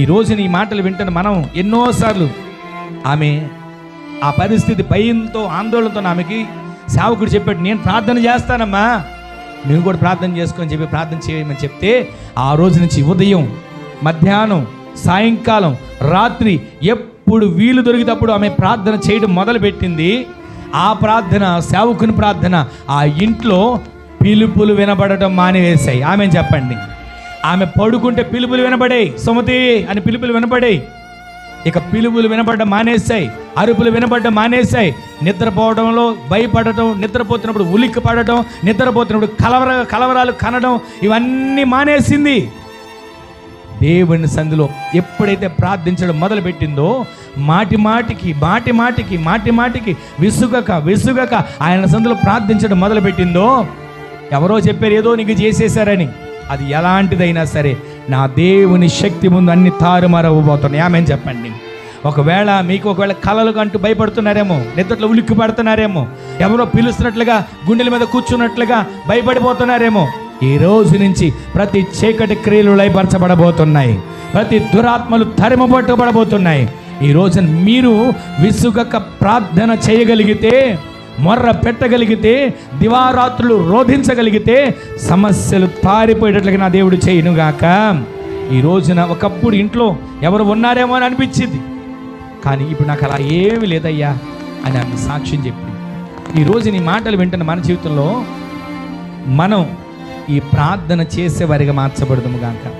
ఈ రోజున నీ మాటలు వింటున్న మనం ఎన్నోసార్లు ఆమె ఆ పరిస్థితి భయంతో ఆందోళనతో ఆమెకి సేవకుడు చెప్పాడు నేను ప్రార్థన చేస్తానమ్మా. నువ్వు కూడా ప్రార్థన చేసుకొని చెప్పి ప్రార్థన చేయమని చెప్తే ఆ రోజు నుంచి ఉదయం మధ్యాహ్నం సాయంకాలం రాత్రి ఎప్పుడు వీలు దొరికినప్పుడు ఆమె ప్రార్థన చేయడం మొదలుపెట్టింది. ఆ ప్రార్థన సేవకుని ప్రార్థన ఆ ఇంట్లో పిలుపులు వినబడటం మానివేశాయి. ఆమె చెప్పండి. ఆమె పడుకుంటే పిలుపులు వినపడే సుమతి అని పిలుపులు వినబడాయి. ఇక పిలుపులు వినబడ్డం మానేశాయి. అరుపులు వినపడడం మానేశాయి. నిద్రపోవడంలో భయపడటం నిద్రపోతున్నప్పుడు ఉలిక్కి పడటం నిద్రపోతున్నప్పుడు కలవర కలవరాలు కనడం ఇవన్నీ మానేసింది. దేవుని సందులో ఎప్పుడైతే ప్రార్థించడం మొదలుపెట్టిందో మాటి మాటికి మాటి మాటికి మాటి మాటికి విసుగక విసుగక ఆయన సందులో ప్రార్థించడం మొదలుపెట్టిందో ఎవరో చెప్పారు ఏదో నీకు చేసేశారని. అది ఎలాంటిదైనా సరే నా దేవుని శక్తి ముందు అన్ని తారుమారవ్వబోతున్నాయి. ఆమె చెప్పండి. ఒకవేళ మీకు ఒకవేళ కలలు అంటూ భయపడుతున్నారేమో నిద్రలో ఉలిక్కి పడుతున్నారేమో ఎవరో పిలుస్తున్నట్లుగా గుండెల మీద కూర్చున్నట్లుగా భయపడిపోతున్నారేమో ఈ రోజు నుంచి ప్రతి చీకటి క్రియలు లయపరచబడబోతున్నాయి. ప్రతి దురాత్మలు తరిమబట్టబడబోతున్నాయి ఈ రోజున మీరు విసుగక ప్రార్థన చేయగలిగితే మొర్ర పెట్టగలిగితే దివారాత్రులు రోధించగలిగితే సమస్యలు పారిపోయేటట్లుగా నా దేవుడు చేయనుగాక. ఈ రోజున ఒకప్పుడు ఇంట్లో ఎవరు ఉన్నారేమో అని అనిపించింది. కానీ ఇప్పుడు నాకు అలా ఏమీ లేదయ్యా అని ఆమె సాక్ష్యం చెప్పింది. ఈ నీ మాటలు వింటున్న మన జీవితంలో మనం ఈ ప్రార్థన చేసేవారిగా మార్చబడదాము గాక.